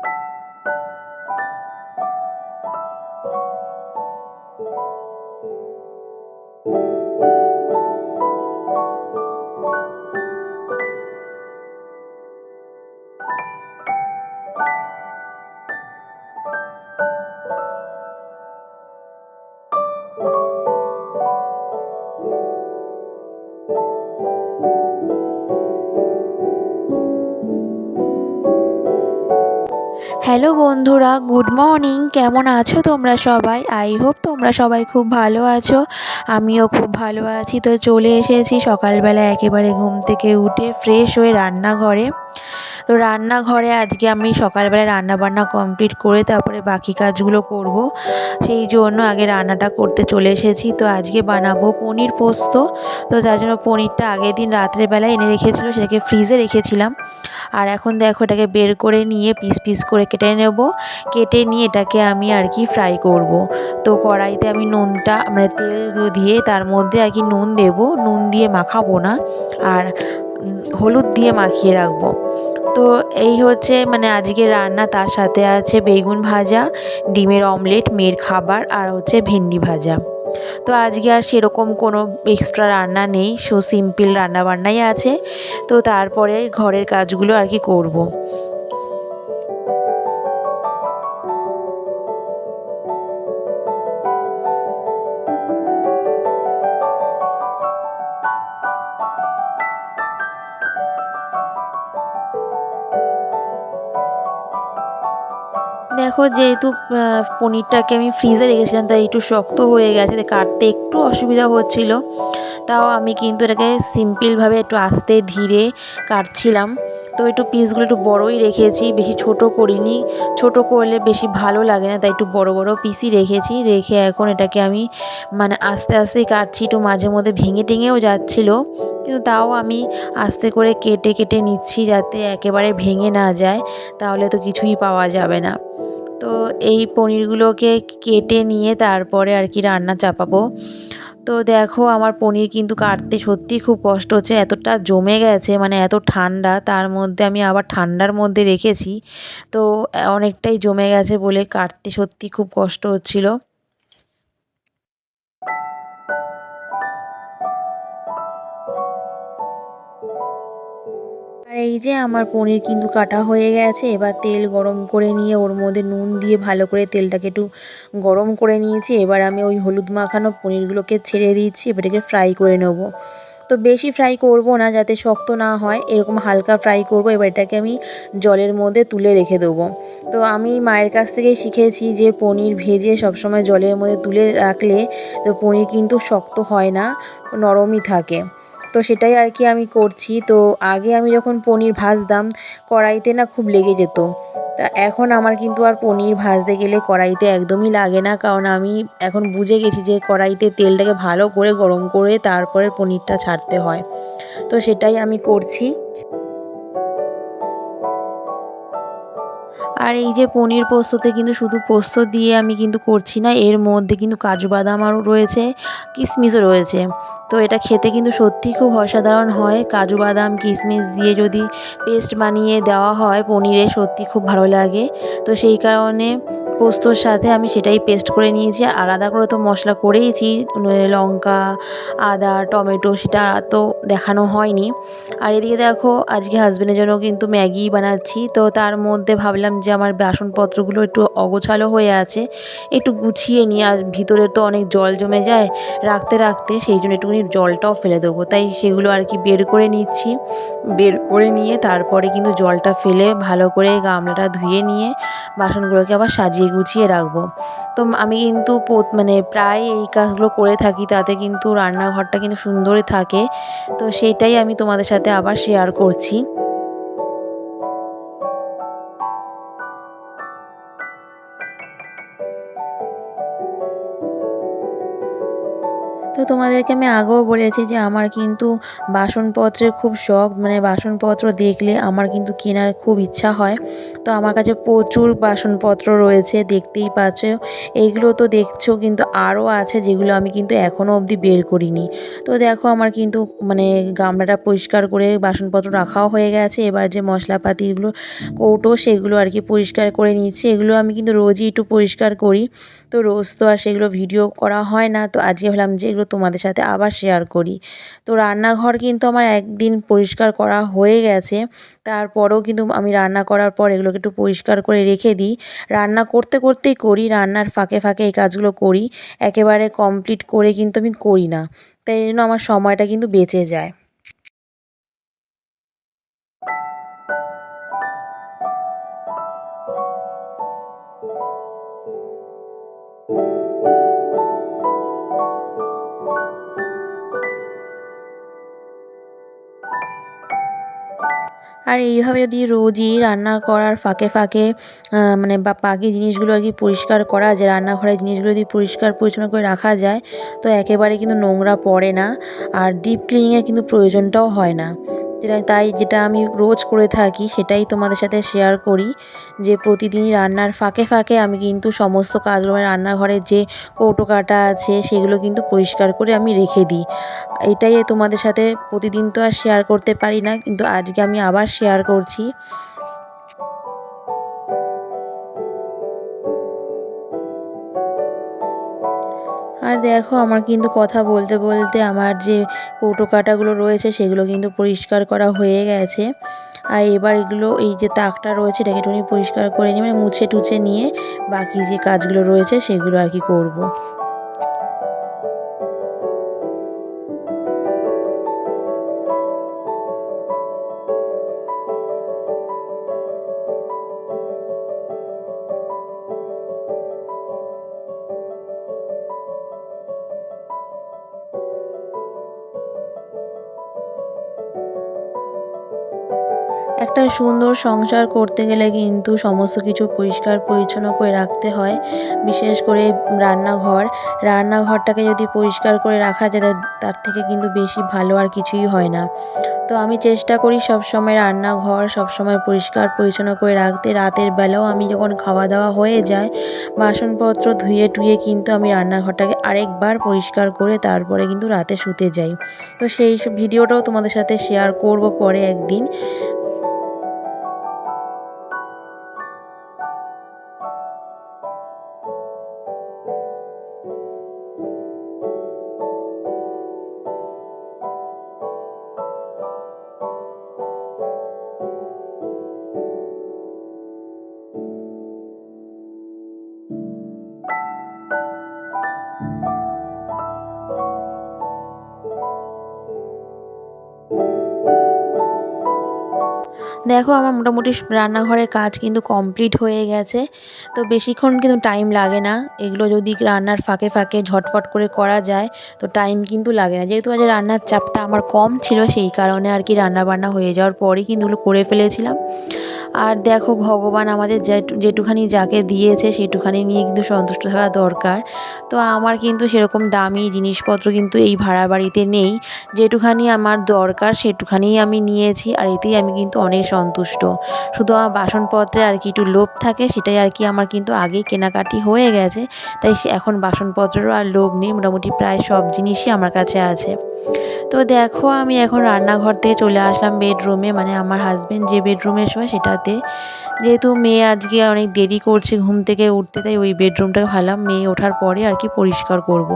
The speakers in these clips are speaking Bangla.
you হ্যালো বন্ধুরা, গুড মর্নিং। কেমন আছো তোমরা সবাই? আই হোপ তোমরা সবাই খুব ভালো আছো। আমিও খুব ভালো আছি। তো চলে এসেছি সকালবেলা একেবারে ঘুম থেকে উঠে ফ্রেশ হয়ে রান্নাঘরে। তো রান্নাঘরে আজকে আমি সকালবেলা রান্না বান্না কমপ্লিট করে তারপরে বাকি কাজগুলো করব। সেই জন্য আগে রান্নাটা করতে চলে এসেছি। তো আজকে বানাবো পনির পোস্ত। তো তার জন্য পনিরটা আগের দিন রাত্রেবেলা এনে রেখেছিলো, সেটাকে ফ্রিজে রেখেছিলাম। আর এখন দেখো এটাকে বের করে নিয়ে পিস পিস করে কেটে নেব। কেটে নিয়ে এটাকে আমি আর কি ফ্রাই করব। তো কড়াইতে আমি নুনটা মানে তেল দিয়ে তার মধ্যে আর কি নুন দেব। নুন দিয়ে মাখাবো না। আর হলুদ দিয়ে মাখিয়ে রাখব। তো এই হচ্ছে মানে আজকে রান্না তার সাথে আছে বেগুন ভাজা, ডিমের অমলেট, মেয়ের খাবার আর হচ্ছে ভেন্ডি ভাজা। তো আজকে আর সেরকম কোনো এক্সট্রা রান্না নেই, সো সিম্পল রান্নাবান্নাই আছে। তো তারপরে ঘরের কাজগুলো আর কি করব। দেখো যেহেতু পনিরটাকে আমি ফ্রিজে রেখেছিলাম, তাই একটু শক্ত হয়ে গেছে কাটতে একটু অসুবিধা হচ্ছিল। তাও আমি কিন্তু এটাকে সিম্পলভাবে একটু আস্তে ধীরে কাটছিলাম। তো একটু পিসগুলো একটু বড়োই রেখেছি, বেশি ছোট করিনি। ছোট করলে বেশি ভালো লাগে না, তাই একটু বড় বড় পিসই রেখেছি। রেখে এখন এটাকে আমি মানে আস্তে আস্তেই কাটছি, একটু মাঝে মধ্যে ভেঙে টেঙেও যাচ্ছিল। কিন্তু তাও আমি আস্তে করে কেটে কেটে নিচ্ছি যাতে একেবারে ভেঙে না যায়, তাহলে তো কিছুই পাওয়া যাবে না। তো এই পনিরগুলোকে কেটে নিয়ে তারপরে আর কি রান্না চাপাবো। তো দেখো আমার পনির কিন্তু কাটতে সত্যি খুব কষ্ট হচ্ছে, এতটা জমে গেছে মানে এত ঠান্ডা, তার মধ্যে আমি আবার ঠান্ডার মধ্যে রেখেছি। তো অনেকটাই জমে গেছে বলে কাটতে সত্যি খুব কষ্ট হচ্ছিল। এই যে আমার পনির কিন্তু কাটা হয়ে গেছে, এবার তেল গরম করে নিয়ে ওর মধ্যে নুন দিয়ে ভালো করে তেলটাকে একটু গরম করে নিয়েছি। এবার আমি ওই হলুদ মাখানো পনিরগুলোকে ছেড়ে দিচ্ছি, এবার এটাকে ফ্রাই করে নেব। তো বেশি ফ্রাই করব না, যাতে শক্ত না হয়, এরকম হালকা ফ্রাই করব, এবার এটাকে আমি জলের মধ্যে তুলে রেখে দেবো। তো আমি মায়ের কাছ থেকেই শিখেছি যে পনির ভেজে সবসময় জলের মধ্যে তুলে রাখলে তো পনির কিন্তু শক্ত হয় না, নরমই থাকে। তো সেটাই আর কি আমি করছি। তো আগে আমি যখন পনির ভাজতাম, কড়াইতে না খুব লেগে যেত। তা এখন আমার কিন্তু আর পনির ভাজতে গেলে কড়াইতে একদমই লাগে না। কারণ আমি এখন বুঝে গেছি যে কড়াইতে তেলটাকে ভালো করে গরম করে তারপরে পনিরটা ছাড়তে হয়। তো সেটাই আমি করছি। আর এই যে পনির পোস্ততে কিন্তু শুধু পোস্ত দিয়ে আমি কিন্তু করছি না, এর মধ্যে কিন্তু কাজু বাদাম আরও রয়েছে কিশমিশও রয়েছে। তো এটা খেতে কিন্তু সত্যিই খুব অসাধারণ হয়। কাজু বাদাম কিশমিশ দিয়ে যদি পেস্ট বানিয়ে দেওয়া হয় পনিরে সত্যি খুব ভালো লাগে। তো সেই কারণে পোস্তর সাথে আমি সেটাই পেস্ট করে নিয়েছি আর আলাদা করে তো মশলা করেইছি লঙ্কা, আদা, টমেটো সেটা তো দেখানো হয়নি। আর এদিকে দেখো, আজকে হাজব্যান্ডের জন্য কিন্তু ম্যাগি বানাচ্ছি, তো তার মধ্যে ভাবলাম যে আমার বাসনপত্রগুলো একটু অগোছালো হয়ে আছে, একটু গুছিয়ে নিই। আর ভিতরে তো অনেক জল জমে যায় রাখতে রাখতে, সেই জন্য একটুখানি জলটাও ফেলে দেবো। তাই সেগুলো আর কি বের করে নিচ্ছি। বের করে নিয়ে তারপরে কিন্তু জলটা ফেলে ভালো করে গামলাটা ধুয়ে নিয়ে বাসনগুলোকে আবার সাজিয়ে গুছিয়ে রাখব। তো আমি কিন্তু মানে প্রায় এই কাজগুলো করে থাকি, তাতে কিন্তু রান্নাঘরটা কিন্তু সুন্দরই থাকে। তো সেটাই আমি তোমাদের সাথে আবার শেয়ার করছি। তোমাদেরকে আমি আগেও বলেছি যে আমার কিন্তু বাসনপত্রের খুব শখ মানে বাসনপত্র দেখলে আমার কিন্তু কেনার খুব ইচ্ছা হয়। তো আমার কাছে প্রচুর বাসনপত্র রয়েছে, দেখতেই পাচ্ছ। এইগুলো তো দেখছ কিন্তু আরও আছে যেগুলো আমি কিন্তু এখনও অবধি বের করিনি। তো দেখো আমার কিন্তু মানে গামলাটা পরিষ্কার করে বাসনপত্র রাখাও হয়ে গেছে। এবার যে মশলাপাতিগুলো, কৌটো সেগুলো আর কি পরিষ্কার করে নিচ্ছি। এগুলো আমি কিন্তু রোজই একটু পরিষ্কার করি। তো রোজ তো আর সেগুলো ভিডিও করা হয় না। তো আজকে ভাবলাম যে এগুলো তোমাদের সাথে আবার শেয়ার করি। তো রান্নাঘর কিন্তু আমার একদিন পরিষ্কার করা হয়ে গেছে। তারপরেও কিন্তু আমি রান্না করার পর এগুলোকে একটু পরিষ্কার করে রেখে দিই। রান্না করতে করতেই করি, রান্নার ফাঁকে ফাঁকে এই কাজগুলো করি। একেবারে কমপ্লিট করে কিন্তু আমি করি না। তাই জন্য আমার সময়টা কিন্তু বেঁচে যায়। আর এইভাবে যদি রোজই রান্না করার ফাঁকে ফাঁকে মানে বা বাকি জিনিসগুলো আর কি পরিষ্কার করা যায়, রান্নাঘরের জিনিসগুলো যদি পরিষ্কার পরিচ্ছন্ন করে রাখা যায়, তো একেবারে কিন্তু নোংরা পড়ে না। আর ডিপ ক্লিনিংয়ের কিন্তু প্রয়োজনটাও হয় না। তাই যেটা আমি রোজ করে থাকি সেটাই তোমাদের সাথে শেয়ার করি যে প্রতিদিনই রান্নার ফাঁকে ফাঁকে আমি কিন্তু সমস্ত মানে রান্নাঘরের যে কৌটো কাটা আছে সেগুলো কিন্তু পরিষ্কার করে আমি রেখে দিই। এটাই তোমাদের সাথে প্রতিদিন তো আর শেয়ার করতে পারি না কিন্তু আজকে আমি আবার শেয়ার করছি। আর দেখো আমার কিন্তু কথা বলতে বলতে আমার যে কৌটো কাটাগুলো রয়েছে সেগুলো কিন্তু পরিষ্কার করা হয়ে গেছে। আর এবার এগুলো, এই যে তাকটা রয়েছে এটাকে একটুখানি পরিষ্কার করে নিয়ে মানে মুছে টুছে নিয়ে বাকি যে কাজগুলো রয়েছে সেগুলো আর কি করব। একটা সুন্দর সংসার করতে গেলে কিন্তু সমস্ত কিছু পরিষ্কার পরিচ্ছন্ন করে রাখতে হয়। বিশেষ করে রান্নাঘর। রান্নাঘরটাকে যদি পরিষ্কার করে রাখা যায় তার থেকে কিন্তু বেশি ভালো আর কিছুই হয় না। তো আমি চেষ্টা করি সব সময় রান্নাঘর সব সময় পরিষ্কার পরিচ্ছন্ন করে রাখতে। রাতের বেলাও আমি যখন খাওয়া দাওয়া হয়ে যায়, বাসনপত্র ধুয়ে টুয়ে কিন্তু আমি রান্নাঘরটাকে আরেকবার পরিষ্কার করে তারপরে কিন্তু রাতে শুতে যাই। তো সেই ভিডিওটাও তোমাদের সাথে শেয়ার করব পরে একদিন। দেখো আমার মোটামুটি রান্নাঘরের কাজ কিন্তু কমপ্লিট হয়ে গেছে। তো বেশিক্ষণ কিন্তু টাইম লাগে না। এগুলো যদি রান্নার ফাঁকে ফাঁকে ঝটফট করে করা যায়, তো টাইম কিন্তু লাগে না। যেহেতু আজ রান্নার চাপটা আমার কম ছিল, সেই কারণে আর কি রান্না বান্না হয়ে যাওয়ার পরেই কিন্তু ওগুলো করে ফেলেছিলাম। আর দেখো ভগবান আমাদের যেটুখানি যাকে দিয়েছে, সেটুখানি নিয়ে কিন্তু সন্তুষ্ট থাকা দরকার। তো আমার কিন্তু সেরকম দামি জিনিসপত্র কিন্তু এই ভাড়া বাড়িতে নেই। যেটুখানি আমার দরকার, সেটুখানিই আমি নিয়েছি। আর এতেই আমি কিন্তু অনেক সন্তুষ্ট। শুধু আমার বাসনপত্রে আর কি একটু লোভ থাকে, সেটাই আর কি আমার কিন্তু আগেই কেনাকাটি হয়ে গেছে। তাই এখন বাসনপত্রেরও আর লোভ নেই, মোটামুটি প্রায় সব জিনিসই আমার কাছে আছে। তো দেখো, আমি এখন রান্নাঘর থেকে চলে আসলাম বেডরুমে মানে আমার হাজব্যান্ড যে বেডরুমে শোয় সেটাতে। যেহেতু মেয়ে আজকে অনেক দেরি করছে ঘুম থেকে উঠতে, তাই ওই বেডরুমটা ভাবলাম মেয়ে ওঠার পরে আর কি পরিষ্কার করব।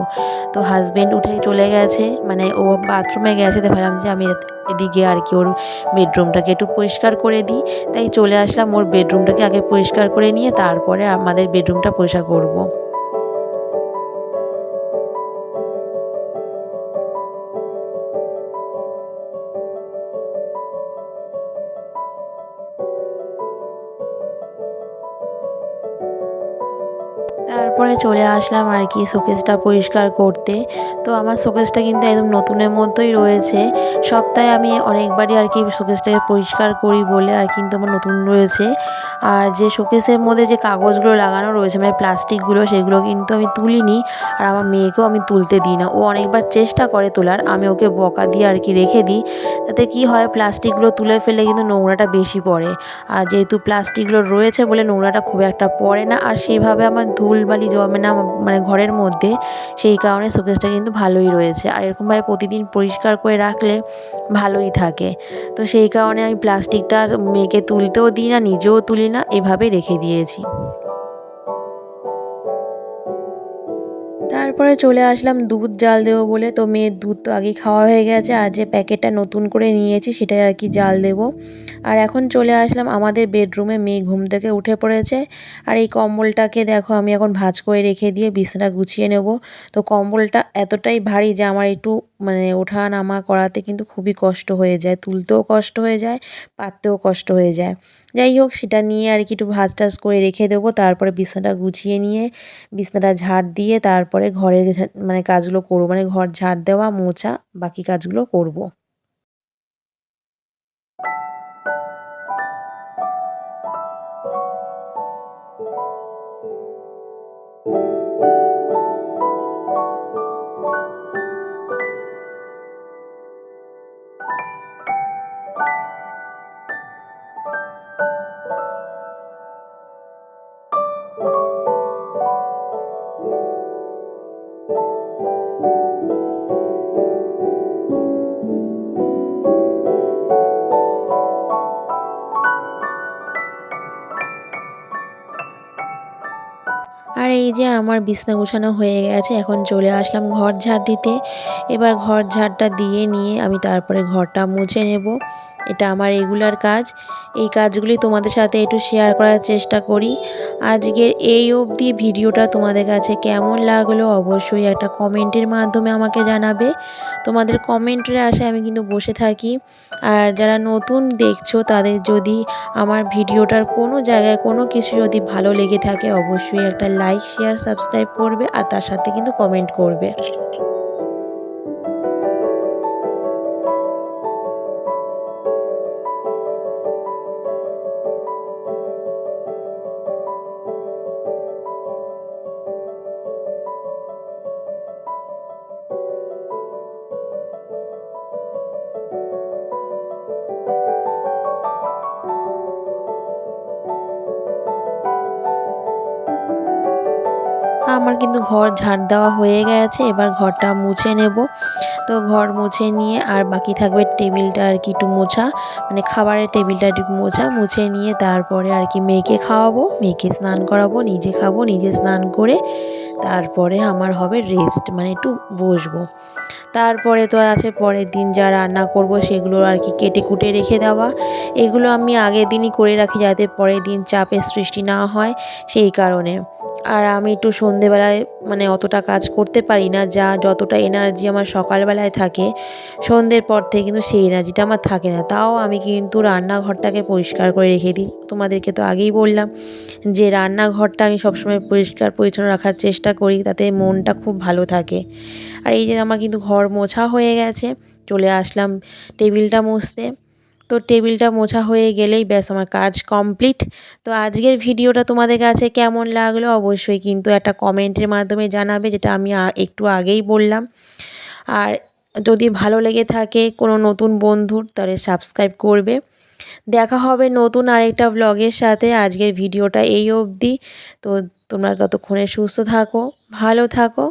তো হাজব্যান্ড উঠে চলে গেছে মানে ও বাথরুমে গেছে তো ভাবলাম যে আমি এদিকে আর কি ওর বেডরুমটাকে একটু পরিষ্কার করে দিই। তাই চলে আসলাম ওর বেডরুমটাকে আগে পরিষ্কার করে নিয়ে তারপরে আমাদের বেডরুমটা পরিষ্কার করব। তারপরে চলে আসলাম আর কি শোকেসটা পরিষ্কার করতে। তো আমার শোকেসটা কিন্তু একদম নতুনের মধ্যেই রয়েছে। সপ্তাহে আমি অনেকবারই আর কি শোকেসটাকে পরিষ্কার করি বলে আর কিন্তু আমার নতুন রয়েছে। আর যে শোকেসের মধ্যে যে কাগজগুলো লাগানো রয়েছে মানে প্লাস্টিকগুলো, সেগুলো কিন্তু আমি তুলিনি। আর আমার মেয়েকেও আমি তুলতে দিই না। ও অনেকবার চেষ্টা করে তোলার, আমি ওকে বকা দিয়ে আর কি রেখে দিই। তাতে কি হয়, প্লাস্টিকগুলো তুলে ফেলে কিন্তু নোংরাটা বেশি পড়ে। আর যেহেতু প্লাস্টিকগুলো রয়েছে বলে নোংরাটা খুব একটা পড়ে না, আর সেইভাবে আমার ধুলবালি জমে না মানে ঘরের মধ্যে, সেই কারণে শোকেসটা কিন্তু ভালোই রয়েছে। আর এরকমভাবে প্রতিদিন পরিষ্কার করে রাখলে ভালোই থাকে। তো সেই কারণে আমি প্লাস্টিকটা মেয়েকে তুলতেও দিই না, নিজেও তুলি না এভাবে রেখে দিয়েছি। তারপরে চলে আসলাম দুধ জাল দেবো বলে। তো মেয়ের দুধ তো আগে খাওয়া হয়ে গেছে আর যে প্যাকেটটা নতুন করে নিয়েছি সেটাই আর কি জাল দেব। আর এখন চলে আসলাম আমাদের বেডরুমে, মেয়ে ঘুম থেকে উঠে পড়েছে। আর এই কম্বলটাকে দেখো আমি এখন ভাজ করে রেখে দিয়ে বিছানা গুছিয়ে নেব। তো কম্বলটা এতটাই ভারী যে আমার একটু মানে ওঠা নামা করাতে কিন্তু খুবই কষ্ট হয়ে যায়, তুলতেও কষ্ট হয়ে যায় পাততেও কষ্ট হয়ে যায়। যাই হোক, সেটা নিয়ে আর কি একটু ভাজ টাজ করে রেখে দেবো, তারপরে বিছনাটা গুছিয়ে নিয়ে, বিছনাটা ঝাড় দিয়ে তারপরে ঘরের মানে কাজগুলো করব মানে ঘর ঝাড় দেওয়া, মোছা, বাকি কাজগুলো করব। আমার বিছনা গোছানো হয়ে গেছে, এখন চলে আসলাম ঘর ঝাড় দিতে। এবার ঘর ঝাড়টা দিয়ে নিয়ে আমি তারপরে ঘরটা মুছে নেব। এটা আমার রেগুলার কাজ। এই কাজগুলি তোমাদের সাথে একটু শেয়ার করার চেষ্টা করি। আজকের এই অবধি ভিডিওটা তোমাদের কাছে কেমন লাগল অবশ্যই একটা কমেন্টের মাধ্যমে আমাকে জানাবে। তোমাদের কমেন্টের আশায় আমি কিন্তু বসে থাকি। আর যারা নতুন দেখছ, তাদের যদি আমার ভিডিওটার কোনো জায়গায় কোনো কিছু যদি ভালো লেগে থাকে, অবশ্যই একটা লাইক শেয়ার সাবস্ক্রাইব করবে আর তার সাথে কিন্তু কমেন্ট করবে। আমার কিন্তু ঘর ঝাড় দেওয়া হয়ে গেছে, এবার ঘরটা মুছে নেব। তো ঘর মুছে নিয়ে আর বাকি থাকবে টেবিলটা আর কি একটু মোছা মানে খাবারের টেবিলটা একটু মোছা, মুছে নিয়ে তারপরে আর কি মেয়েকে খাওয়াবো, মেয়েকে স্নান করাবো, নিজে খাব, নিজে স্নান করে তারপরে আমার হবে রেস্ট মানে একটু বসবো। তারপরে তো আছে পরের দিন যা রান্না করব সেগুলো আর কি কেটে কুটে রেখে দেওয়া। এগুলো আমি আগের দিনই করে রাখি যাতে পরের দিন চাপের সৃষ্টি না হয়, সেই কারণে। আর আমি একটু সন্ধেবেলায় মানে অতটা কাজ করতে পারি না, যা যতটা এনার্জি আমার সকালবেলায় থাকে, সন্ধ্যের পর থেকে কিন্তু সেই এনার্জিটা আমার থাকে না। তাও আমি কিন্তু রান্নাঘরটাকে পরিষ্কার করে রেখে দিই। তোমাদেরকে তো আগেই বললাম যে রান্নাঘরটা আমি সবসময় পরিষ্কার পরিচ্ছন্ন রাখার চেষ্টা করি, তাতে মনটা খুব ভালো থাকে। আর এই যে আমার কিন্তু ঘর মোছা হয়ে গেছে, চলে আসলাম টেবিলটা মুছতে। তো টেবিলটা মোছা হয়ে গেলেই ব্যাস আমার কাজ কমপ্লিট। তো আজকের ভিডিওটা তোমাদের কাছে কেমন লাগল অবশ্যই কিন্তু একটা কমেন্টের মাধ্যমে জানাবে, যেটা আমি একটু আগেই বললাম। আর যদি ভালো লেগে থাকে কোনো নতুন বন্ধুর, তাহলে সাবস্ক্রাইব করবে। দেখা হবে নতুন আরেকটা ব্লগের সাথে। আজকের ভিডিওটা এই অবধি। তো তোমরা ততক্ষণে সুস্থ থাকো, ভালো থাকো।